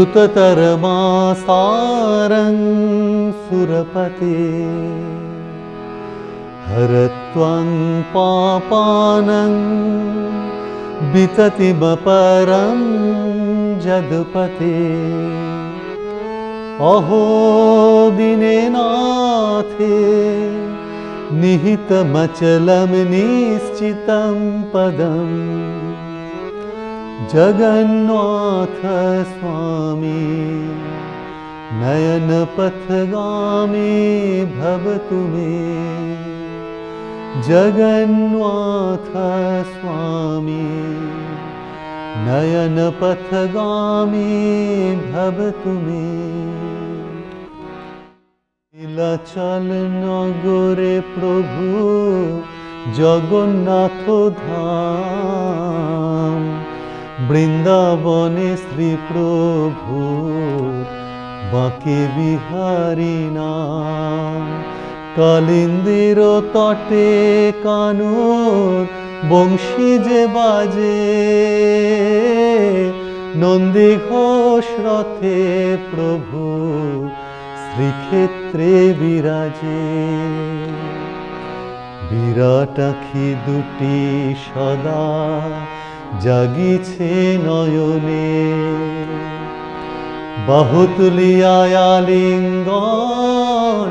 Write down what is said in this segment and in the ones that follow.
द्रुततरमासारं सुरपते। हरत्वं पापानं विततिमपरं जदपते। अहो दिनेनाथे निहितमचलं निश्चितं पदम् जगन्नाथ स्वामी नयनपथगामी भवतु मे। जगन्नाथ स्वामी नयनपथगामी भवतु मे। नगोरे प्रभु जगन्नाथो धा বৃন্দাবনে শ্রী প্রভু বাঁকে বিহারী নাম। কালিন্দির তটে কানুর, বংশী যে বাজে। নন্দী ঘোষ রথে প্রভু, শ্রীক্ষেত্রে বিরাজে। বিরাট আখি দুটি সদা জাগিছে নয়নে বাহুতুলিয়ায় আলিঙ্গন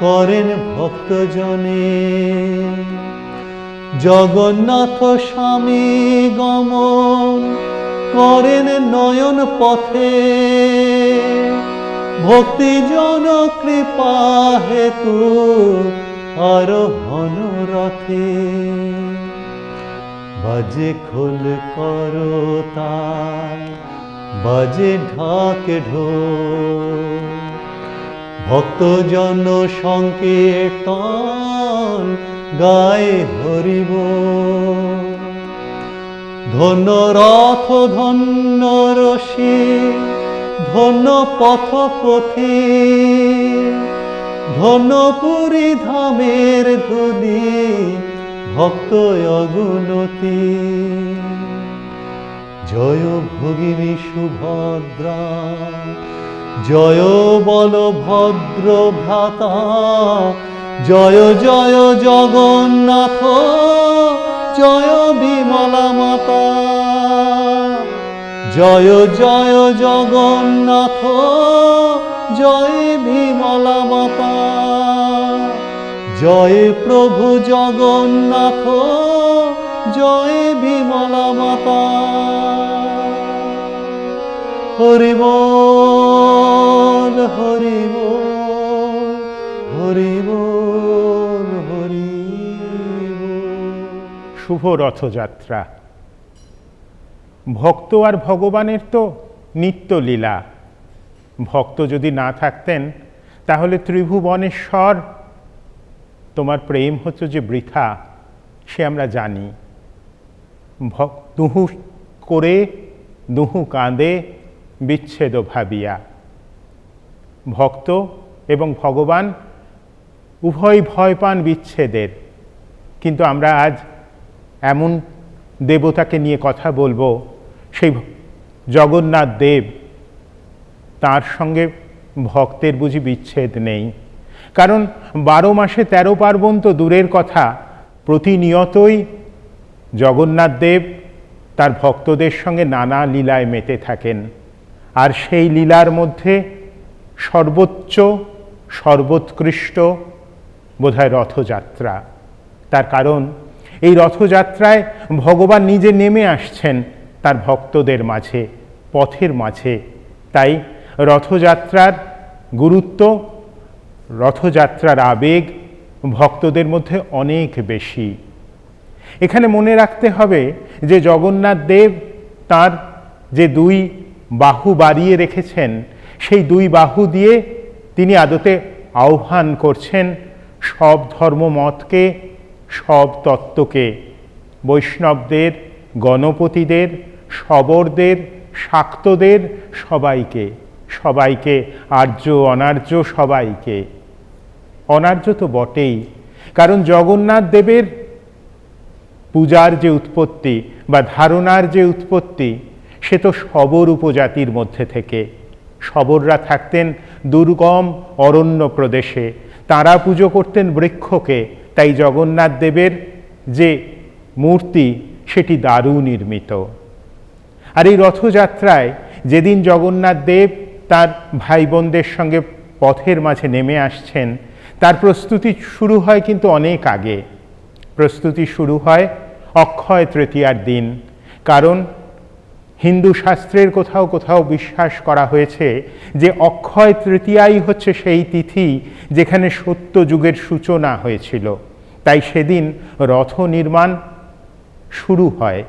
করেন ভক্তজনে। জগন্নাথ স্বামী গমন করেন নয়ন পথে, ভক্তিজন কৃপা হেতু আরোহণ রথে। বাজে খোল করো তার বাজে ঢাক ঢো ভক্তজন সংকীর্তন গায়ে হরিব ধন্য রথ, ধন্য রশি, ধন্য পথ পথি, ধন্য পুরী ধামের ধুলি ভক্ত অগুণতি জয় ভগিনী সুভদ্রা, জয় বল ভদ্র ভ্রাতা, জয় জয় জগন্নাথ, জয় বিমলা মাতা, জয় জয় জগন্নাথ, জয় বিমলা মাতা। জয় প্রভু জগন্নাথ, জয় বিমলা মাতা। হরি বল হরি বল হরি বল, হরি শুভ রথযাত্রা। ভক্ত আর ভগবানের তো নিত্য লীলা। ভক্ত যদি না থাকতেন, তাহলে ত্রিভুবনেশ্বর তোমার প্রেম হচ্ছে যে বৃথা, সে আমরা জানি। দুহু করে, দুহু কাঁদে, বিচ্ছেদ ভাবিয়া। ভক্ত এবং ভগবান উভয় ভয় পান বিচ্ছেদের। কিন্তু আমরা আজ এমন দেবতাকে নিয়ে কথা বলব, সেই জগন্নাথ দেব। তার সঙ্গে ভক্তের বুঝি বিচ্ছেদ নেই। কারণ বারো মাসে তেরো পার্বণ তো দূরের কথা। প্রতিনিয়তই জগন্নাথ দেব তার ভক্তদের সঙ্গে নানা লীলায় মেতে থাকেন। আর সেই লীলার মধ্যে সর্বোচ্চ, সর্বোৎকৃষ্ট বোধহয় রথযাত্রা। তার কারণ, এই রথযাত্রায় ভগবান নিজে নেমে আসছেন তার ভক্তদের মাঝে, পথের মাঝে। তাই রথযাত্রার গুরুত্ব রথযাত্রার আবেগ ভক্তদের মধ্যে অনেক বেশি। এখানে মনে রাখতে হবে যে জগন্নাথ দেব তার যে দুই বাহু বাড়িয়ে রেখেছেন, সেই দুই বাহু দিয়ে তিনি আদতে আহ্বান করছেন সব ধর্মমতকে সব তত্ত্বকে। বৈষ্ণবদের, গণপতিদের শবরদের শাক্তদের সবাইকে সবাইকে আর্য, অনার্য সবাইকে। অনার্য তো বটেই, কারণ জগন্নাথ দেবের পূজার যে উৎপত্তি বা ধারণার যে উৎপত্তি, সে তো শবর উপজাতির মধ্যে থেকে। শবররা থাকতেন দুর্গম অরণ্য প্রদেশে, তারা পুজো করতেন বৃক্ষকে, তাই জগন্নাথ দেবের যে মূর্তি, সেটি দারু নির্মিত। আর এই রথযাত্রায় যেদিন জগন্নাথ দেব তার ভাই বোনদের সঙ্গে পথের মাঝে নেমে আসছেন তার প্রস্তুতি শুরু হয় কিন্তু অনেক আগে। প্রস্তুতি শুরু হয় অক্ষয় তৃতীয়ার দিন। কারণ হিন্দু শাস্ত্রের কোথাও কোথাও বিশ্বাস করা হয়েছে যে অক্ষয় তৃতীয়াই হচ্ছে সেই তিথি যেখানে সত্য যুগের সূচনা হয়েছিল। তাই সেদিন রথ নির্মাণ শুরু হয়।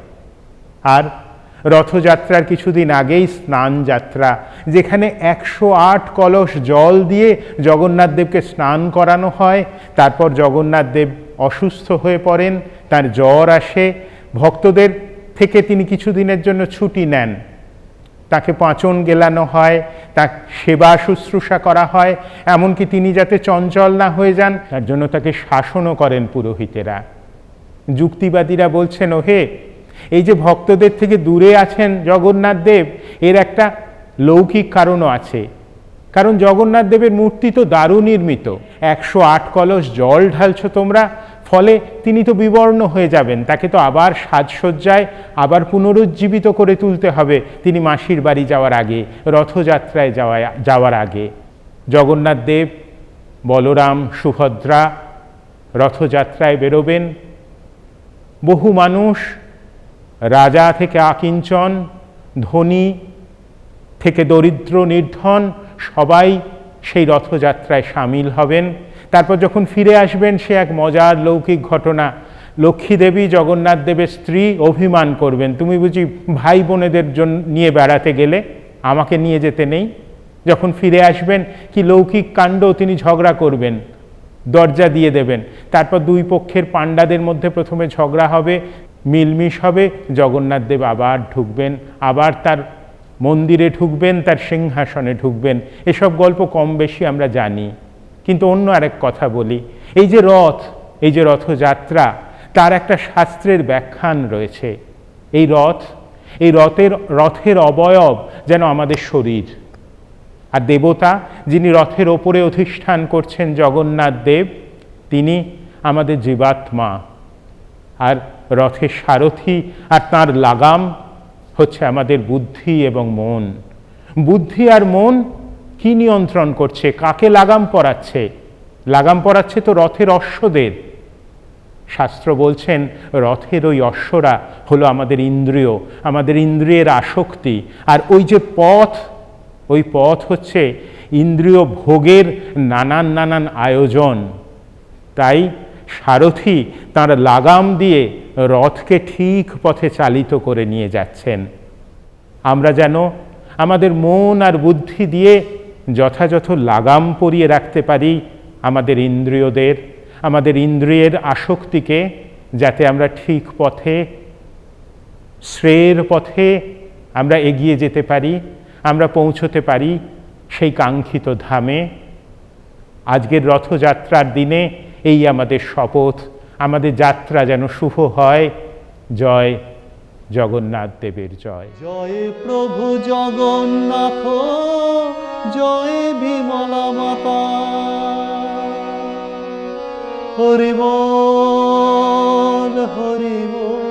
আর রথযাত্রার কিছুদিন আগেই স্নান যাত্রা, যেখানে একশো আট কলস জল দিয়ে জগন্নাথ দেবকে স্নান করানো হয়। তারপর জগন্নাথ দেব অসুস্থ হয়ে পড়েন, তার জ্বর আসে। ভক্তদের থেকে তিনি কিছুদিনের জন্য ছুটি নেন। তাকে পাঁচন গেলানো হয়, তার সেবা শুশ্রূষা করা হয়, এমনকি তিনি যাতে চঞ্চল না হয়ে যান, তার জন্য তাকে শাসনও করেন পুরোহিতেরা। যুক্তিবাদীরা বলছেন, ওহে এই যে ভক্তদের থেকে দূরে আছেন জগন্নাথ দেব, এর একটা লৌকিক কারণও আছে। কারণ জগন্নাথ দেবের মূর্তি তো দারু নির্মিত। একশো আট কলস জল ঢালছ তোমরা, ফলে তিনি তো বিবর্ণ হয়ে যাবেন। তাকে তো আবার সাজসজ্জায়, আবার পুনরুজ্জীবিত করে তুলতে হবে। তিনি মাসির বাড়ি যাওয়ার আগে, রথযাত্রায় যাওয়া, যাওয়ার আগে। জগন্নাথ দেব, বলরাম, সুভদ্রা রথযাত্রায় বেরোবেন। বহু মানুষ রাজা থেকে আকিঞ্চন, ধনী থেকে দরিদ্র, নির্ধন, সবাই সেই রথযাত্রায় সামিল হবেন। তারপর যখন ফিরে আসবেন, সে এক মজার লৌকিক ঘটনা। লক্ষ্মী দেবী জগন্নাথ দেবের স্ত্রী অভিমান করবেন। তুমি বুঝি ভাই বোনেদের জন্য নিয়ে বেড়াতে গেলে? আমাকে নিয়ে যেতে নেই? যখন ফিরে আসবেন, কি লৌকিক কাণ্ড তিনি ঝগড়া করবেন। দরজা দিয়ে দেবেন। তারপর দুই পক্ষের পাণ্ডাদের মধ্যে প্রথমে ঝগড়া হবে। মিলমিশ হবে। জগন্নাথ দেব আবার ঢুকবেন, আবার তার মন্দিরে ঢুকবেন, তার সিংহাসনে ঢুকবেন। এসব গল্প কম বেশি আমরা জানি। কিন্তু অন্য আরেক কথা বলি, এই যে রথ, এই যে রথযাত্রা, তার একটা শাস্ত্রের ব্যাখ্যান রয়েছে। এই রথ, এই রথের রথের অবয়ব যেন আমাদের শরীর। আর দেবতা যিনি রথের ওপরে অধিষ্ঠান করছেন জগন্নাথ দেব, তিনি আমাদের জীবাত্মা। আর রথের সারথি আর তার লাগাম হচ্ছে আমাদের বুদ্ধি এবং মন। বুদ্ধি আর মন কি নিয়ন্ত্রণ করছে? কাকে লাগাম পরাচ্ছে? লাগাম পরাচ্ছে তো রথের অশ্বদের। শাস্ত্র বলছেন, রথের ওই অশ্বরা হলো আমাদের ইন্দ্রিয়, আমাদের ইন্দ্রিয়ের আসক্তি। আর ওই যে পথ, ওই পথ হচ্ছে ইন্দ্রিয় ভোগের নানান নানান আয়োজন। তাই সারথি তার লাগাম দিয়ে রথকে ঠিক পথে চালিত করে নিয়ে যাচ্ছেন। আমরা যেন আমাদের মন আর বুদ্ধি দিয়ে যথাযথ লাগাম পরিয়ে রাখতে পারি আমাদের ইন্দ্রিয়দের, আমাদের ইন্দ্রিয়ের আসক্তিকে, যাতে আমরা ঠিক পথে, শ্রেয়ের পথে আমরা এগিয়ে যেতে পারি, আমরা পৌঁছতে পারি সেই কাঙ্ক্ষিত ধামে। আজকের রথযাত্রার দিনে এই আমাদের শপথ, আমাদের যাত্রা যেন শুভ হয়। জয় জগন্নাথ দেবের জয়। জয় প্রভু জগন্নাথ, জয় বিমলা মাতা। হরিব বল।